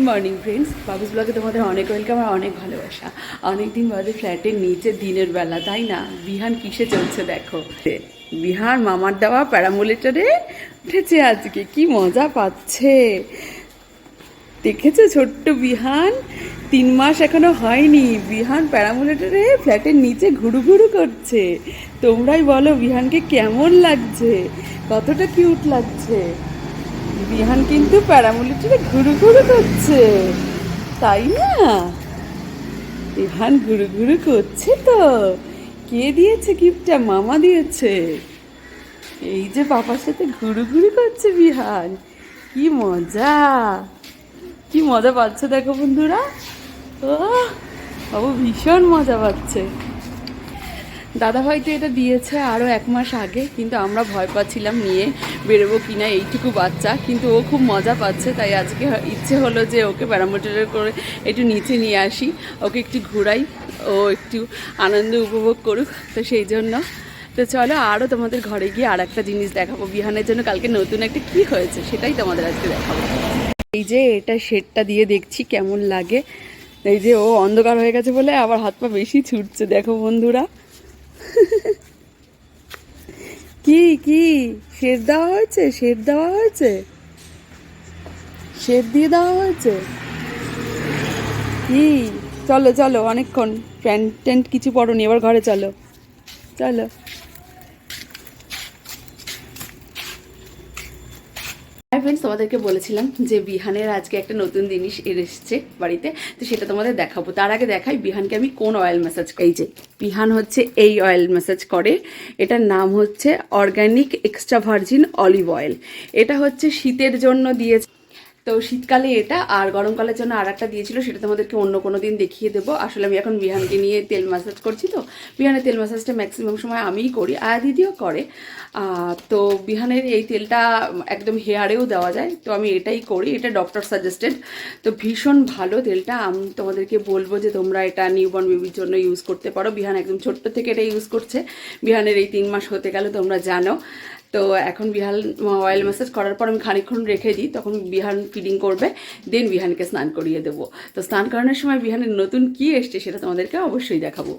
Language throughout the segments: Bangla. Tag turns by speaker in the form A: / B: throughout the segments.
A: গুড মর্নিং ফ্রেন্ডস বাবুস ব্লগে তোমাদের অনেক ওয়েলকাম আর অনেক ভালোবাসা। অনেক দিন বাদে ফ্ল্যাটের নিচে দিনের বেলা, তাই না? বিহান কিসে চলছে দেখো? বিহান মামার দেওয়া প্যারামোলেটারে উঠেছে আজকে, কি মজা পাচ্ছে। দেখেছ ছোট্ট বিহান? তিন মাস এখনও হয়নি। বিহান প্যারামোলেটারে ফ্ল্যাটের নিচে ঘুরু ঘুরু করছে। তোমরাই বলো বিহানকে কেমন লাগছে? কতটা কিউট লাগছে? বিহান কিন্তু প্যারামোলেটারে ঘুরু ঘুরু করছে। তাই না? বিহান ঘুরু ঘুরু করছে তো। কে দিয়েছে গিফটটা? মামা দিয়েছে। এই যে বাবার সাথে ঘুরু ঘুরু করছে বিহান। কি মজা। কি মজা পাচ্ছে দেখো বন্ধুরা। ও বাবু ভীষণ মজা পাচ্ছে। দাদা ভাই তো এটা দিয়েছে আরও এক মাস আগে, কিন্তু আমরা ভয় পাচ্ছিলাম নিয়ে বেরোবো কি না এইটুকু বাচ্চা, কিন্তু ও খুব মজা পাচ্ছে, তাই আজকে ইচ্ছে হলো যে ওকে প্যারামোটারে করে একটু নিচে নিয়ে আসি, ওকে একটু ঘুরাই, ও একটু আনন্দ উপভোগ করুক, তো সেই জন্য। তো চলো আরও তোমাদের ঘরে গিয়ে আর একটা জিনিস দেখাবো, বিহানের জন্য কালকে নতুন একটা কি হয়েছে সেটাই তোমাদের আজকে দেখাবো। এই যে এটা শেডটা দিয়ে দেখছি কেমন লাগে, এই যে ও অন্ধকার হয়ে গেছে বলে আবার হাত পা বেশি ছুটছে, দেখো বন্ধুরা। কি কি? শের দেওয়া হয়েছে? শের দেওয়া হয়েছে? শের দিয়ে দেওয়া হয়েছে? কি? চলো চলো, অনেকক্ষণ। প্যান্ট ট্যান্ট কিছু পরনি, এবার ঘরে চলো। চলো। হাই ফ্রেন্ডস তোমাদেরকে বলেছিলাম যে বিহানের আজকে একটা নতুন জিনিস এসেছে বাড়িতে, তো সেটা তোমাদের দেখাবো। তার আগে দেখাই বিহানকে আমি কোন অয়েল ম্যাসাজ এই যে, বিহান হচ্ছে এই অয়েল ম্যাসাজ করে। এটার নাম হচ্ছে organic extra virgin olive oil. এটা হচ্ছে শীতের জন্য দিয়েছে তো শীতকালে এটা, আর গরমকালের জন্য আর একটা দিয়েছিল, সেটা তোমাদেরকে অন্য কোনো দিন দেখিয়ে দেবো। আসলে আমি এখন বিহানকে নিয়ে তেল ম্যাসাজ করছি তো। বিহানের তেল ম্যাসাজটা ম্যাক্সিমাম সময় আমিই করি আয়া দিদিও করে। তো বিহানের এই তেলটা একদম হেয়ারেও দেওয়া যায়, তো আমি এটাই করি, এটা ডক্টর সাজেস্টেড তো ভীষণ ভালো তেলটা, আমি তোমাদেরকে বলব যে তোমরা এটা নিউবর্ন বেবির জন্য ইউজ করতে পারো। বিহান একদম ছোট্ট থেকে এটা ইউজ করছে। বিহানের এই তিন মাস হতে গেলে, তোমরা জানো। তো এখন বিহান অয়েল ম্যাসাজ করার পর আমি খানিকক্ষণ রেখে দিই, তখন বিহান ফিডিং করবে দেন বিহানকে স্নান করিয়ে দেবো। তো স্নান করানোর সময় বিহানের নতুন কি এসছে সেটা তোমাদেরকে অবশ্যই দেখাবো।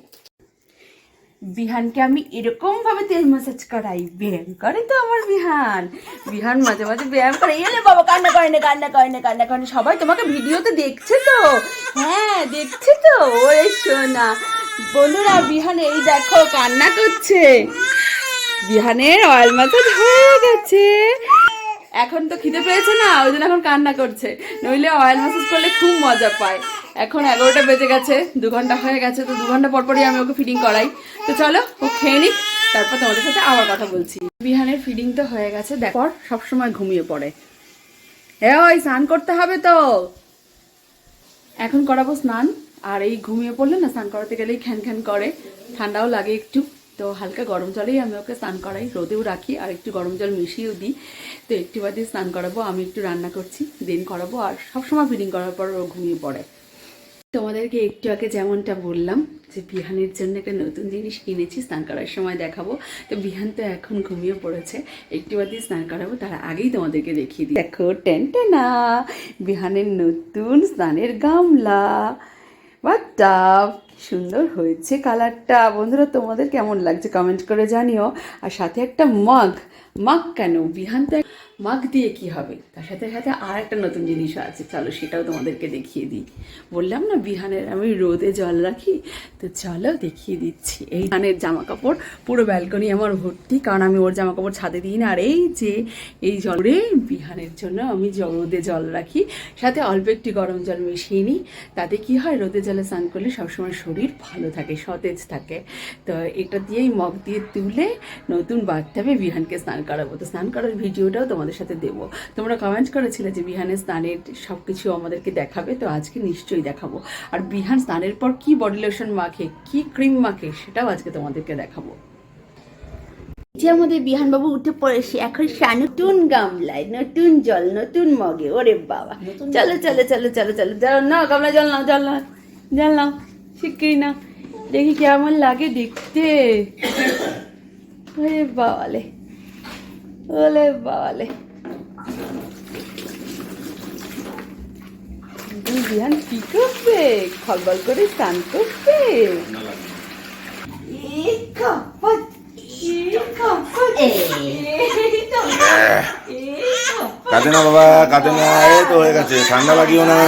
A: বিহানকে আমি এরকম ভাবে তেল ম্যাসাজ করাই, ব্যায়াম করে তো আমার বিহান। বিহান মাঝে মাঝে ব্যায়াম করে এলে বাবা, কান্না করে না, কান্না করে না, কান্না করে সবাই তোমাকে ভিডিওতে দেখছে তো? হ্যাঁ দেখছে তো? ওরে সোনা। বন্ধুরা, বিহান এই দেখো, কান্না করছে। বিহানের অয়েল ম্যাসাজ হয়ে গেছে। এখন তো খিদে পেয়েছে না, ওই জন্য এখন কান্না করছে। নইলে অয়েল ম্যাসাজ করলে খুব মজা পায়। এখন এগারোটা বেজে গেছে, দু ঘণ্টা হয়ে গেছে, তো দু ঘণ্টা পরপরই আমি ওকে ফিডিং করাই। তো চলো, ও খেয়ে নিক, তারপর তোমাদের সাথে আবার কথা বলছি। বিহানের ফিডিং তো হয়ে গেছে, দেখো। সবসময় ঘুমিয়ে পড়ে। হ্যাঁ ওই স্নান করতে হবে তো। এখন করাবো স্নান, আর এই ঘুমিয়ে পড়লে না, স্নান করাতে গেলেই খ্যান খ্যান করে। ঠান্ডাও লাগে একটু। তো হালকা গরম জলেই আমি ওকে স্নান করাই। রোদেও রাখি, আর একটু গরম জল মিশিয়েও দিই। তো একটু বাদে স্নান করাবো, আমি একটু রান্না করছি, দেন করাবো, আর সবসময় ফিডিং করার পর ও ঘুমিয়ে পড়ে। তোমাদেরকে একটু আগে যেমনটা বললাম, যে বিহানের জন্য একটা নতুন জিনিস কিনেছি, স্নান করার সময় দেখাবো। তো বিহান তো এখন ঘুমিয়ে পড়েছে, একটু বাদে স্নান করাবো, তার আগেই তোমাদেরকে দেখিয়ে দিই। দেখো টেনটেনা বিহানের নতুন স্নানের গামলা। বা টাব সুন্দর হয়েছে কালারটা। বন্ধুরা, তোমাদের কেমন লাগছে কমেন্ট করে জানিও। আর সাথে একটা মগ মগ কেন? বিহান মাগ দিয়ে কি হবে? তার সাথে সাথে আর একটা নতুন জিনিসও আছে। চলো সেটাও তোমাদেরকে দেখিয়ে দিই। বললাম না, বিহানের আমি রোদে জল রাখি। তো চলো দেখিয়ে দিচ্ছি। এই ধানের জামা কাপড় পুরো ব্যালকনি আমার ভর্তি। কারণ আমি ওর জামা কাপড় ছাদে দিই না। আর এই যে, এই জলে বিহানের জন্য আমি রোদে জল রাখি। সাথে অল্প একটু গরম জল মিশিয়ে নিই। তাতে কি হয়? রোদে জলে স্নান করলে সবসময় শরীর ভালো থাকে সতেজ থাকে। তো এটা দিয়েই মগ দিয়ে তুলে নতুন বাথটাবে বিহানকে স্নান করাবো। তো স্নান করার ভিডিওটাও তোমাদের সাথে দেবো। তোমরা কমেন্ট করেছিলে যে বিহানের স্নানের সব কিছু আমাদেরকে দেখাবে তো আজকে নিশ্চয়ই দেখাবো। আর বিহান স্নানের পর কি বডি লোশন মাখে কি ক্রিম মাখে সেটাও আজকে তোমাদেরকে দেখাবো। যে আমাদের বিহানবাবু উঠে পড়েছে এখন সে নতুন গামলায় নতুন জল নতুন মগে। ওরে বাবা। চলো চলো চলো চলো চলো। না গামলা জল নাও জল নাও জল নাও। শিগগিরি না। দেখি কেমন লাগে দেখতে। ওরে বাবালে ওলে বাবালে। বিহান কি করবে? খলবল করে স্নান করবে?
B: কাঁদে না বাবা, কাঁদে না। তো হয়ে গেছে, ঠান্ডা লাগিও না।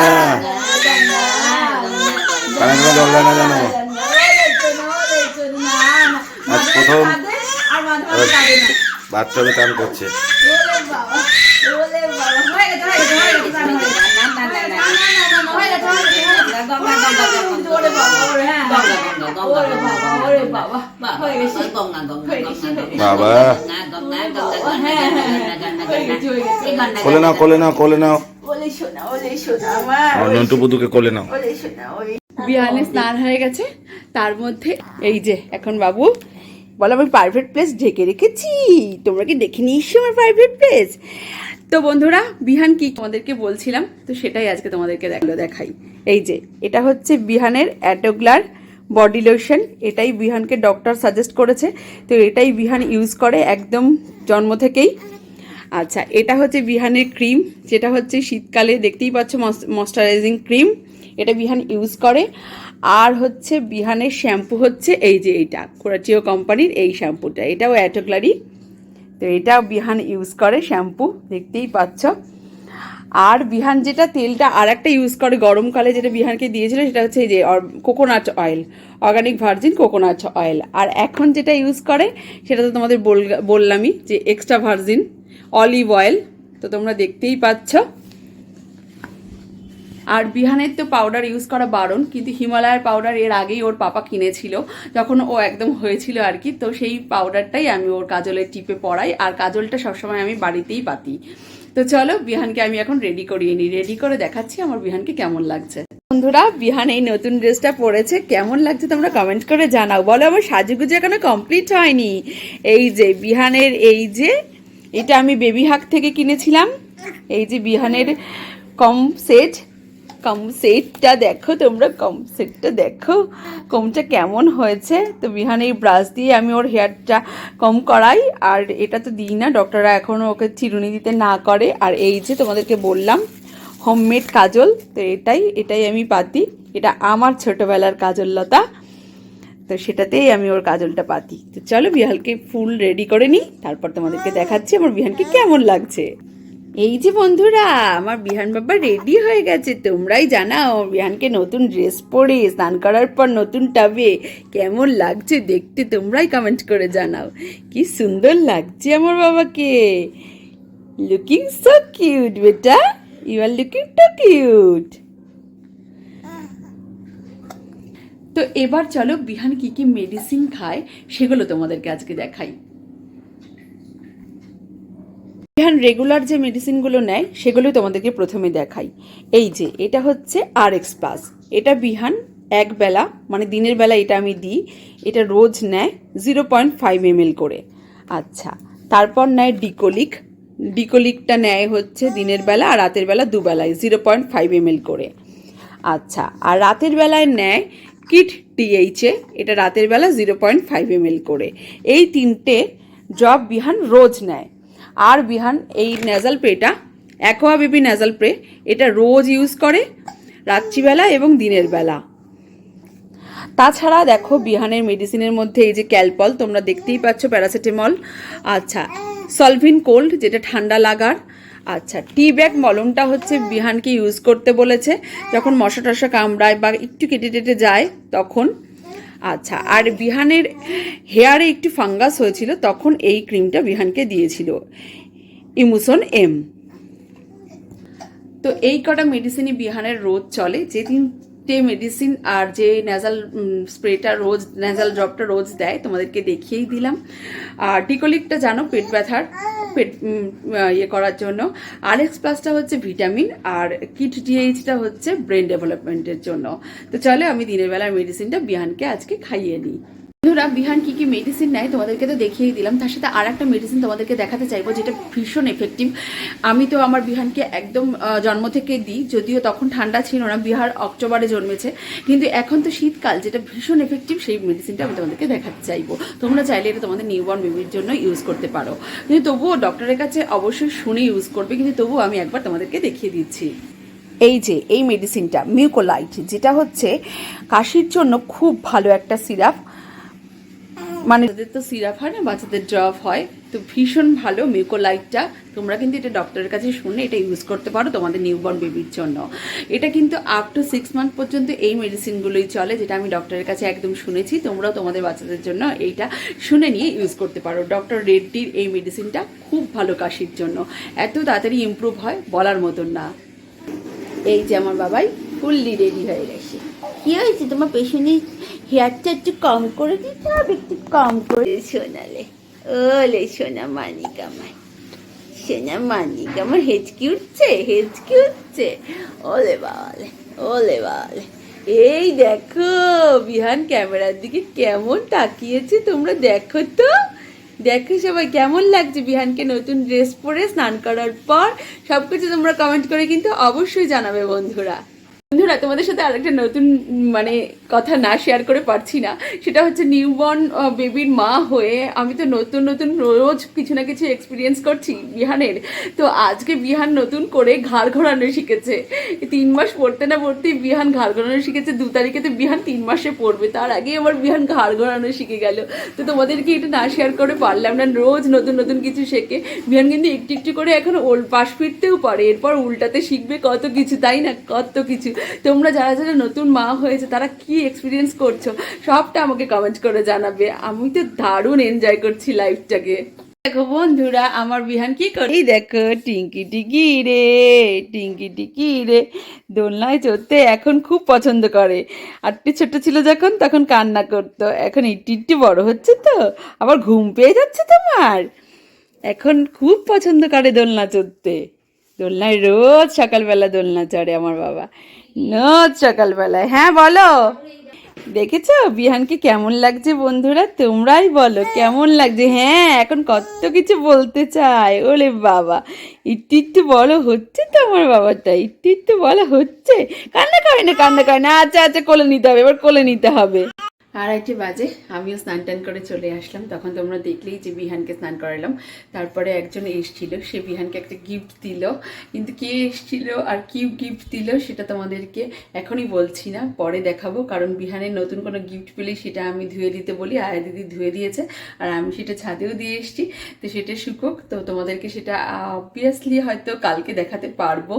B: কানে কোনো জল দেয় না জানো আজ প্রথম বাচ্চাকে টান করছে বাবা কোলে নাও কোলে নাও কোলে নাও আমার নন্টু বুধুকে কোলে নাও
A: বিহানে স্নান হয়ে গেছে। তার মধ্যে এই যে এখন বাবু বলো আমি প্রাইভেট প্লেস ঢেকে রেখেছি। তোমরা কি দেখে নিয়েছো আমার প্রাইভেট প্লেস তো বন্ধুরা বিহান কি তোমাদেরকে বলছিলাম তো সেটাই আজকে তোমাদেরকে দেখল দেখাই। এই যে এটা হচ্ছে বিহানের অ্যাটোগ্লার বডি লোশন এটাই বিহানকে ডক্টর সাজেস্ট করেছে। তো এটাই বিহান ইউজ করে একদম জন্ম থেকেই। আচ্ছা এটা হচ্ছে বিহানের ক্রিম যেটা হচ্ছে শীতকালে দেখতেই পাচ্ছ ময়শ্চারাইজিং ক্রিম এটা বিহান ইউজ করে। আর হচ্ছে বিহানের শ্যাম্পু হচ্ছে এই যে এইটা কোরাচিও কোম্পানির এই শ্যাম্পুটা এটাও অ্যাটোগ্লারি তো এটা বিহান ইউজ করে শ্যাম্পু দেখতেই পাচ্ছ। আর বিহান যেটা তেলটা আর একটা ইউজ করে গরমকালে, যেটা বিহানকে দিয়েছিল, সেটা হচ্ছে এই যে coconut oil organic virgin coconut oil আর এখন যেটা ইউজ করে, সেটা তো তোমাদের বল- বললামই যে এক্সট্রা ভার্জিন অলিভ অয়েল তো তোমরা দেখতেই পাচ্ছ। আর বিহানের তো পাউডার ইউজ করা বারণ, কিন্তু হিমালয়ের পাউডার এর আগেই ওর পাপা কিনেছিল, যখন ও একদম হয়েছিল আর কি, তো সেই পাউডারটাই আমি ওর কাজলের টিপে পরাই, আর কাজলটা সবসময় আমি বাড়িতেই পাতি। তো চলো, বিহানকে আমি এখন রেডি করিয়ে নিই রেডি করে দেখাচ্ছি আমার বিহানকে কেমন লাগছে। বন্ধুরা, বিহান এই নতুন ড্রেসটা পরেছে, কেমন লাগছে তোমরা কমেন্ট করে জানাও। বলো, আমার সাজুগুজু এখনও কমপ্লিট হয়নি। এই যে বিহানের, এই যে, এটা আমি বেবি হাক থেকে কিনেছিলাম। এই যে বিহানের কম সেট কম সেটটা দেখো, তোমরা কম সেটটা দেখো কমটা কেমন হয়েছে? তো বিহান এই ব্রাশ দিয়ে আমি ওর হেয়ারটা কম করাই, আর এটা তো দিই না ডক্টররা এখনও ওকে চিরুনি দিতে না করে। আর এই যে তোমাদেরকে বললাম হোমমেড কাজল, তো এটাই এটাই আমি পাতি। এটা আমার ছোটোবেলার কাজল লতা, তো সেটাতেই আমি ওর কাজলটা পাতি। তো চলো বিহালকে ফুল রেডি করে নিই, তারপর তোমাদেরকে দেখাচ্ছি আমার বিহানকে কেমন লাগছে। এই যে বন্ধুরা, আমার বিহান বাবা রেডি হয়ে গেছে। তোমরাই জানাও, বিহানকে নতুন ড্রেস পরে, স্নান করার পর নতুন টাবে। কেমন লাগছে দেখতে তোমরাই কমেন্ট করে জানাও। কি সুন্দর লাগছে আমার বাবাকে। লুকিং সো কিউট বেটা। You are looking too cute তো এবার চলো, বিহান কি কি মেডিসিন খায় সেগুলো তোমাদেরকে আজকে দেখাই। বিহান রেগুলার যে মেডিসিনগুলো নেয় সেগুলো তোমাদেরকে প্রথমে দেখাই। এই যে, এটা হচ্ছে আর এক্স প্লাস এটা বিহান এক বেলা মানে দিনের বেলা এটা আমি দিই। এটা রোজ নেয় জিরো পয়েন্ট ফাইভ এম করে। আচ্ছা তারপর নেয় ডিকোলিক ডিকোলিকটা নেয় হচ্ছে দিনের বেলা আর রাতের বেলা দুবেলায় জিরো পয়েন্ট ফাইভ এম করে। আচ্ছা আর রাতের বেলায় নেয় কিট টিএইচে এটা রাতের বেলা জিরো পয়েন্ট ফাইভ এম করে। এই তিনটে ড্রপ বিহান রোজ নেয়। আর বিহান, এই নেজাল প্রেটা অ্যাকোয়া বেবি নেজাল প্রে এটা রোজ ইউজ করে রাত্রিবেলা এবং দিনের বেলা। তাছাড়া দেখো বিহানের মেডিসিনের মধ্যে এই যে ক্যালপল তোমরা দেখতেই পাচ্ছ প্যারাসিটামল আচ্ছা সলভিন কোল্ড যেটা ঠান্ডা লাগার। আচ্ছা টি ব্যাগ মলমটা হচ্ছে বিহানকে ইউজ করতে বলেছে। যখন মশা টশা কামড়ায় বা একটু কেটে টেটে যায়, তখন আচ্ছা আর বিহানের হেয়ারে একটি ফাঙ্গাস হয়েছিল, তখন এই ক্রিমটা বিহানকে দিয়েছিল। ইমুসন এম। তো এই কটা মেডিসিনই বিহানের রোজ চলে যে তিনটে মেডিসিন আর যে ন্যাজাল স্প্রেটা রোজ ন্যাজাল ড্রপটা রোজ দেয়, তোমাদেরকে দেখিয়েই দিলাম। আর টিকোলিকটা জানো, পেট ব্যথার, পেট ইয়ে করার জন্য। আর এক্স প্লাসটা হচ্ছে ভিটামিন আর কিট ডিএইচটা হচ্ছে ব্রেন ডেভেলপমেন্টের জন্য। তো চলে, আমি দিনের বেলার মেডিসিনটা বিহানকে আজকে খাইয়ে নিই। বন্ধুরা, বিহান কি কি মেডিসিন নেয় তোমাদেরকে তো দেখিয়েই দিলাম। তার সাথে আর একটা মেডিসিন তোমাদেরকে দেখাতে চাইব, যেটা ভীষণ এফেক্টিভ আমি তো আমার বিহানকে একদম জন্ম থেকে দিই, যদিও তখন ঠান্ডা ছিল না, বিহার অক্টোবরে জন্মেছে। কিন্তু এখন তো শীতকাল, যেটা ভীষণ এফেক্টিভ সেই মেডিসিনটা আমি তোমাদেরকে দেখাতে চাইব। তোমরা চাইলে এটা তোমাদের নিউবর্ন বেবির জন্য ইউজ করতে পারো। কিন্তু তবুও ডক্টরের কাছে অবশ্যই শুনে ইউজ করবে, কিন্তু তবুও আমি একবার তোমাদেরকে দেখিয়ে দিচ্ছি। এই যে, এই মেডিসিনটা মিউকোলাইট যেটা হচ্ছে কাশির জন্য খুব ভালো একটা সিরাপ মানে তাদের তো সিরাপ হয় না বাচ্চাদের ড্রপ হয়। তো ভীষণ ভালো মিউকোলাইটটা তোমরা কিন্তু এটা ডক্টরের কাছে শুনে এটা ইউজ করতে পারো তোমাদের নিউবর্ন বেবির জন্য। এটা কিন্তু আপ টু সিক্স মান্থ পর্যন্ত এই মেডিসিনগুলোই চলে যেটা আমি ডক্টরের কাছে একদম শুনেছি। তোমরাও তোমাদের বাচ্চাদের জন্য এইটা শুনে নিয়ে ইউজ করতে পারো। ডক্টর রেড্ডির এই মেডিসিনটা খুব ভালো কাশির জন্য। এত তাড়াতাড়ি ইমপ্রুভ হয় বলার মতন না। এই যে আমার বাবাই ফুললি রেডি হয়ে গেছে। কি হয়েছে? তোমার পেছনে হেয়ারটা একটু কম করে দিতে হবে, একটু কম করে শোনালে ওলে সোনা মানিক আমার, সোনা মানিক আমার, হেঁচকি উঠছে হেঁচকি উঠছে। ওলে বাবালে ওলে বাবালে। এই দেখো, বিহান ক্যামেরার দিকে কেমন তাকিয়েছে, তোমরা দেখো তো। দেখো সবাই, কেমন লাগছে বিহানকে নতুন ড্রেস পরে স্নান করার পর? সব কিছু তোমরা কমেন্ট করে কিন্তু অবশ্যই জানাবে বন্ধুরা। বন্ধুরা, তোমাদের সাথে আরেকটা নতুন মানে কথা না শেয়ার করে পারছি না। সেটা হচ্ছে নিউবর্ন বেবির মা হয়ে আমি তো নতুন নতুন রোজ কিছু না কিছু এক্সপিরিয়েন্স করছি বিহানের। তো আজকে বিহান নতুন করে ঘাড় ঘোরানো শিখেছে। তিন মাস পড়তে না পড়তেই বিহান ঘাড় ঘোরানো শিখেছে। দু তারিখে তো বিহান তিন মাসে পড়বে। তার আগে আমার বিহান ঘাড় ঘোরানো শিখে গেল। তো তোমাদেরকে এটা না শেয়ার করে পারলাম না? রোজ নতুন নতুন কিছু শেখে। বিহান কিন্তু একটু একটু করে এখন ওল পাশ ফিরতেও পারে। এরপর উল্টাতে শিখবে কত কিছু, তাই না? কত কিছু। তোমরা যারা যারা নতুন মা হয়েছে, তারা কি এক্সপিরিয়েন্স করছ? সবটা আমাকে কমেন্ট করে জানাবে। আমি তো দারুণ এনজয় করছি লাইফটাকে দেখো বন্ধুরা, আমার বিহান কি করে দেখো, টিঙ্কি টিকি রে, টিঙ্কি টিকি রে। দোলনায় চড়তে এখন খুব পছন্দ করে। আর আটটি ছোট ছিল যখন, তখন কান্না করতো। এখন ইটি ইটি বড় হচ্ছে তো, আবার ঘুম পেয়ে যাচ্ছে তোমার। এখন খুব পছন্দ করে দোলনা চড়তে। দোলনায় রোজ সকালবেলা দোলনা চড়ে আমার বাবা। রোজ সকালবেলায়। হ্যাঁ বলো। দেখেছ? বিহানকে কেমন লাগছে বন্ধুরা? তোমরাই বলো, কেমন লাগছে? হ্যাঁ এখন কত কিছু বলতে চায়। ওরে বাবা। ইট্টু একটু বলো, হচ্ছে তো আমার বাবাটা ইট্টু একটু বলো, হচ্ছে? কান্না করে না, কান্না করে না। আচ্ছা আচ্ছা কোলে নিতে হবে, এবার কোলে নিতে হবে। আড়াইটে বাজে, আমিও স্নান টান করে চলে আসলাম। তখন তোমরা দেখলেই যে বিহানকে স্নান করালাম। তারপরে একজন এসছিল, সে বিহানকে একটা গিফট দিল। কিন্তু কে এসছিল আর কি গিফট দিল সেটা তোমাদেরকে এখনই বলছি না, পরে দেখাবো। কারণ বিহানের নতুন কোনো গিফট পেলেই সেটা আমি ধুয়ে দিতে বলি, আয়া দিদি ধুয়ে দিয়েছে, আর আমি সেটা ছাদেও দিয়ে এসেছি। তো সেটা শুকোক, তো তোমাদেরকে সেটা অবভিয়াসলি হয়তো কালকে দেখাতে পারব।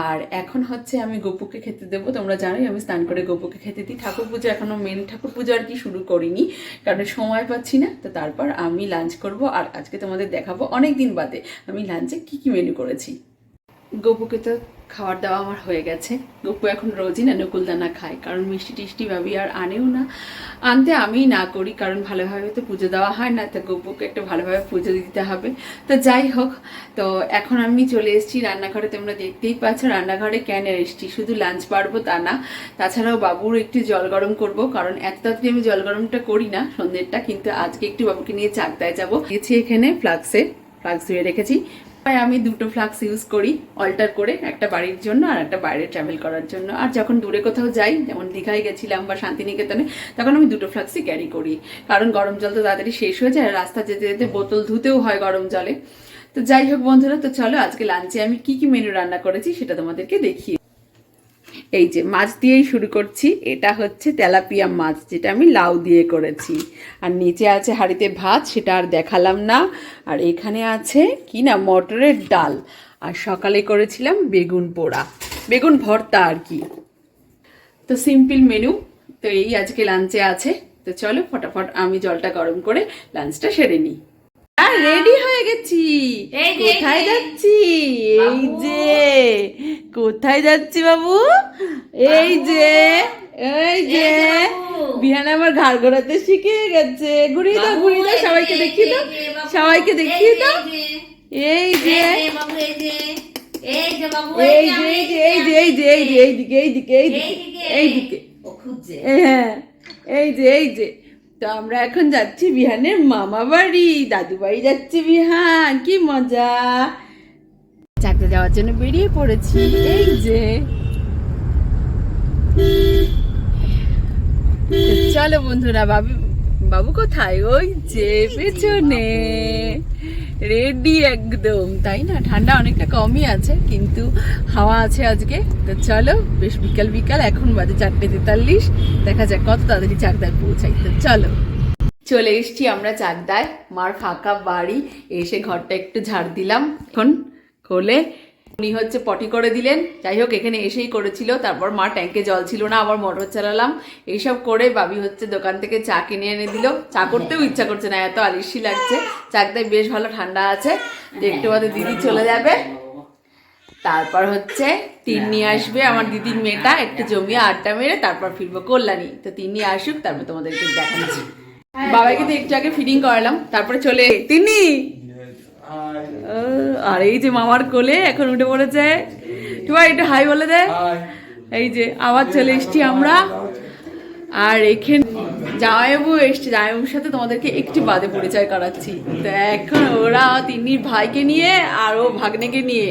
A: আর এখন হচ্ছে আমি গোপুকে খেতে দেবো। তোমরা জানোই আমি স্নান করে গোপুকে খেতে দিই। ঠাকুর পুজো এখনও মেন ঠাকুর পুজো আর কি শুরু করিনি, কারণ সময় পাচ্ছি না, তো তারপর আমি লাঞ্চ করব আর আজকে তোমাদের দেখাবো অনেক দিন বাদে আমি লাঞ্চে কি কি মেনু করেছি। গপুকে তো খাওয়ার দাওয়া আমার হয়ে গেছে। গপু এখন রোজই না নকুলদানা খায়, কারণ মিষ্টি টিষ্টি ভাবি আর আনেও না। আনতে আমিই না করি, কারণ ভালোভাবে তো পুজো দেওয়া হয় না, তো গপুকে একটু ভালোভাবে পুজো দিতে হবে। তো যাই হোক, তো এখন আমি চলে এসেছি রান্নাঘরে, তোমরা দেখতেই পাচ্ছ রান্নাঘরে কেন এসেছি। শুধু লাঞ্চ পারব তা না, তাছাড়াও বাবুর একটু জল গরম করব, কারণ এত তাড়াতাড়ি আমি জল গরমটা করি না সন্ধ্যেরটা, কিন্তু আজকে একটু বাবুকে নিয়ে চাকদায় যাব। দিয়েছি এখানে ফ্লাক্সে, ফ্লাক্স ধুয়ে রেখেছি। আমি দুটো ফ্লাক্স ইউজ করি অল্টার করে একটা বাড়ির জন্য আর একটা বাইরে ট্রাভেল করার জন্য। আর যখন দূরে কোথাও যাই যেমন দীঘায় গেছিলাম বা শান্তিনিকেতনে তখন আমি দুটো ফ্লাক্সই ক্যারি করি। কারণ গরম জল তো তাড়াতাড়ি শেষ হয়ে যায় আর রাস্তা যেতে যেতে বোতল ধুতেও হয় গরম জলে। তো যাই হোক বন্ধুরা তো চলো আজকে লাঞ্চে আমি কি কি মেনু রান্না করেছি সেটা তোমাদেরকে দেখিয়ে এই যে মাছ দিয়েই শুরু করছি। এটা হচ্ছে তেলাপিয়া মাছ, যেটা আমি লাউ দিয়ে করেছি। আর নিচে আছে হাঁড়িতে ভাত, সেটা আর দেখালাম না। আর এখানে আছে কি না, মটরের ডাল। আর সকালে করেছিলাম বেগুন পোড়া, বেগুন ভর্তা আর কি। তো সিম্পল মেনু, তো এই আজকে লাঞ্চে আছে। তো চলো, ফটাফট আমি জলটা গরম করে লাঞ্চটা সেরে নিই। আর রেডি হয়ে গেছি
C: এই যে, এই
A: কোথায়
C: যে।
A: যাচ্ছি এই যে কোথায় যাচ্ছি বাবু এই যে এই যে বিহান আমার ঘাড় ঘোরাতে শিখে গেছে ঘুরিয়ে দাও ঘুরিয়ে দাও সবাইকে দেখিয়ে দাও সবাইকে দেখিয়ে দাও এই যে এই যে এই যে এই যে এই যে এই যে এইদিকে এইদিকে এইদিকে এইদিকে হ্যাঁ এই যে এই যে তো আমরা এখন যাচ্ছি বিহানের মামা বাড়ি, দাদু বাড়ি যাচ্ছি বিহান, কি মজা। চাকরি যাওয়ার জন্য বেরিয়ে পড়েছি, এই যে। চলো বন্ধুরা, বাবু বাবু কোথায়? ওই যে, পেছনে। রেডি একদম, তাই না? ঠান্ডা অনেকটা কমই আছে, কিন্তু হাওয়া আছে আজকে। তো চলো, বেশ বিকাল বিকাল, এখন বাজে চারটে তেতাল্লিশ। দেখা যাক কত তাড়াতাড়ি চাকদায় পৌঁছাই। তো চলো। চলে এসছি আমরা চাকদায়। মার ফাঁকা বাড়ি, এসে ঘরটা একটু ঝাড় দিলাম। এখন খোলে উনি হচ্ছে পটি করে দিলেন। যাই হোক এখানে এসেই করেছিল। তারপর মা ট্যাঙ্কে জল ছিল না আবার মোটর চালালাম। এইসব করে বাবি হচ্ছে দোকান থেকে চা কিনে এনে দিল। চা করতেও ইচ্ছা করছে না এত আলিশি লাগছে। চাকদায় বেশ ভালো ঠান্ডা আছে। একটু বাদে দিদি চলে যাবে। তারপর হচ্ছে তিন্নি আসবে আমার দিদির মেয়েটা। একটু জমিয়ে আড্ডা মেরে তারপর ফিরবো কল্যাণী। তো তিন্নি আসুক তারপর তোমাদেরকে দেখাচ্ছি। বাবাকে তো একটু আগে ফিডিং করালাম। তারপরে চলে তিন্নি! ও, আর এই যে মামার কোলে এখন উঠে পড়েছে। তোমার একটু হাই বলে দে। এই যে আবার চলে এসছি আমরা। আর এখানে জামাইবাবু এসছে। জামাইবাবুর সাথে তোমাদেরকে একটি বাদে পরিচয় করাচ্ছি। তো এখন ওরা তিনি ভাইকে নিয়ে আর ও ভাগ্নেকে নিয়ে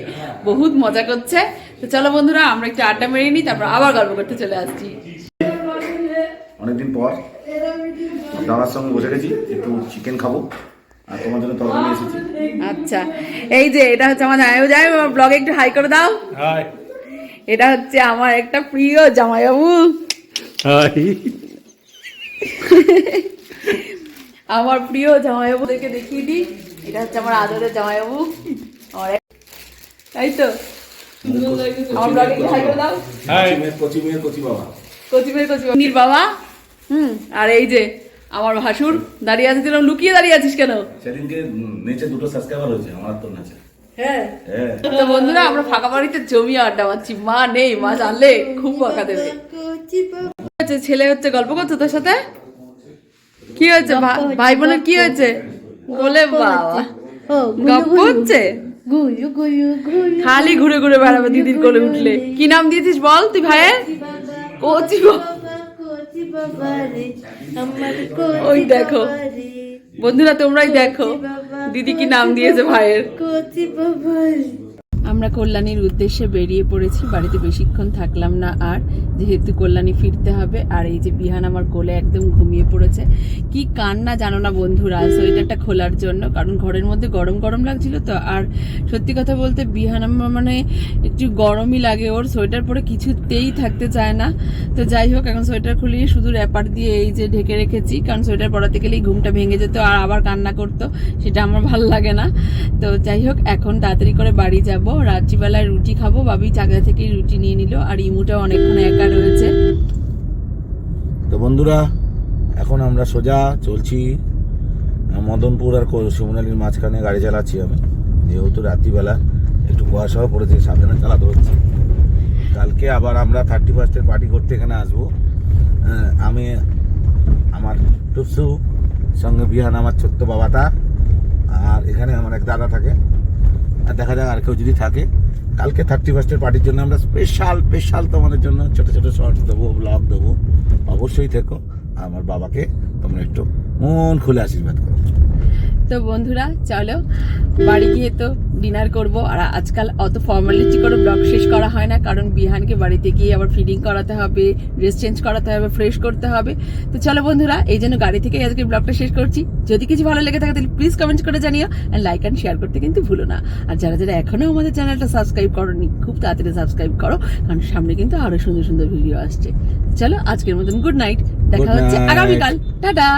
A: বহুত মজা করছে। তো চলো বন্ধুরা আমরা একটু আড্ডা মেরে নিই তারপর আবার গল্প করতে চলে আসছি।
B: অনেকদিন পর দাদার সঙ্গে বসে গেছি একটু চিকেন খাব। আর তোমার জন্য তরকারি নিয়ে এসেছি।
A: আচ্ছা এই যে এটা হচ্ছে আমার জামাইবাবু জামাইবাবু ব্লগে একটু হাই করে দাও।
C: হাই
A: এটা হচ্ছে আমার একটা প্রিয় জামাইবাবু
C: হাই
A: আমার প্রিয় জামাইবাবুদেরকে দেখিয়ে দিই। এটা হচ্ছে আমার আদরের জামাইবাবু আমার এক- তাই তো? আমার ব্লগে একটু হাই করে দাও।
C: হাই
B: কচি মেয়ে কচি বাবা।
A: কচি মেয়ে কচি নীর বাবা। হুম আর এই যে আমার ভাসুর দাঁড়িয়ে আছিস যেরকম লুকিয়ে দাঁড়িয়ে আছিস কেন?
B: সেদিনকে নিচে দুটো সাবস্ক্রাইবার হয়েছে আমার তো নাচে।
A: হ্যাঁ?
B: হ্যাঁ।
A: তো বন্ধুরা আমরা ফাঁকা বাড়িতে জমি আড্ডা মারছি মা নেই মা জানলে খুব বকা দেবে। হচ্ছে ছেলে হচ্ছে গল্প করছ তোর সাথে? কি হয়েছে ভাই বোনের কি হয়েছে? বলে বাবা। গল্প হচ্ছে? খালি ঘুরে ঘুরে বেড়াবে দিদির কোলে উঠলে। কি নাম দিয়েছিস বল তুই ভাইয়ের? কচি বাবা। ওই দেখো। বন্ধুরা তোমরাই দেখো দিদি কি নাম দিয়েছে ভাইয়ের। আমরা কল্যাণীর উদ্দেশ্যে বেরিয়ে পড়েছি, বাড়িতে বেশিক্ষণ থাকলাম না আর, যেহেতু কল্যাণী ফিরতে হবে, আর এই যে বিহান আমার কোলে একদম ঘুমিয়ে পড়েছে। কি কান্না জানো না বন্ধুরা সোয়েটারটা খোলার জন্য, কারণ ঘরের মধ্যে গরম গরম লাগছিল তো, আর সত্যি কথা বলতে বিহান আমার মানে একটু গরমই লাগে ওর, সোয়েটার পরে কিছুতেই থাকতে চায় না। তো যাই হোক, এখন সোয়েটার খুলিয়ে শুধু র্যাপার দিয়ে এই যে ঢেকে রেখেছি, কারণ সোয়েটার পরাতে গেলেই ঘুমটা ভেঙে যেত আর আবার কান্না করতো, সেটা আমার ভালো লাগে না। তো যাই হোক, এখন তাড়াতাড়ি করে বাড়ি যাব রাত্রিবেলায় রুটি খাব। বাবি চাকদা থেকেই রুটি নিয়ে নিল আর ইমুটা অনেকক্ষণ একা রয়েছে।
B: তো বন্ধুরা এখন আমরা সোজা চলছি মদনপুর আর শিমুনালির মাঝখানে গাড়ি চালাচ্ছি আমি। যেহেতু রাত্রিবেলা একটু কুয়াশাও পড়েছে সাবধানে চালাতে হচ্ছে। কালকে আবার আমরা থার্টি ফার্স্টের পার্টি করতে এখানে আসব। আহ, আমি আমার টুসু সঙ্গে বিহান আমার ছোট্ট বাবাটা আর এখানে আমার এক দাদা থাকে। আর দেখা যাক আর কেউ যদি থাকে, কালকে থার্টি ফার্স্টের পার্টির জন্য আমরা স্পেশাল স্পেশাল তোমাদের জন্য ছোটো ছোটো শর্টস দেবো ব্লগ দেবো। অবশ্যই থেকো, আমার বাবাকে তোমরা একটু মন খুলে আশীর্বাদ করো।
A: তো বন্ধুরা চলো বাড়ি গিয়ে তো ডিনার করব। আর আজকাল অত ফর্মালিটি করে ব্লগ শেষ করা হয় না কারণ বিহানকে বাড়িতে গিয়ে আবার ফিডিং করাতে হবে ড্রেস চেঞ্জ করাতে হবে ফ্রেশ করতে হবে। তো চলো বন্ধুরা এই জন্য গাড়ি থেকে আজকে ব্লগটা শেষ করছি। যদি কিছু ভালো লেগে থাকে তাহলে প্লিজ কমেন্ট করে জানিও আর লাইক অ্যান্ড শেয়ার করতে কিন্তু ভুলো না। আর যারা যারা এখনও আমাদের চ্যানেলটা সাবস্ক্রাইব করোনি খুব তাড়াতাড়ি সাবস্ক্রাইব করো কারণ সামনে কিন্তু আরও সুন্দর সুন্দর ভিডিও আসছে। চলো আজকের মতন গুড নাইট দেখা হচ্ছে আগামীকাল। টাটা!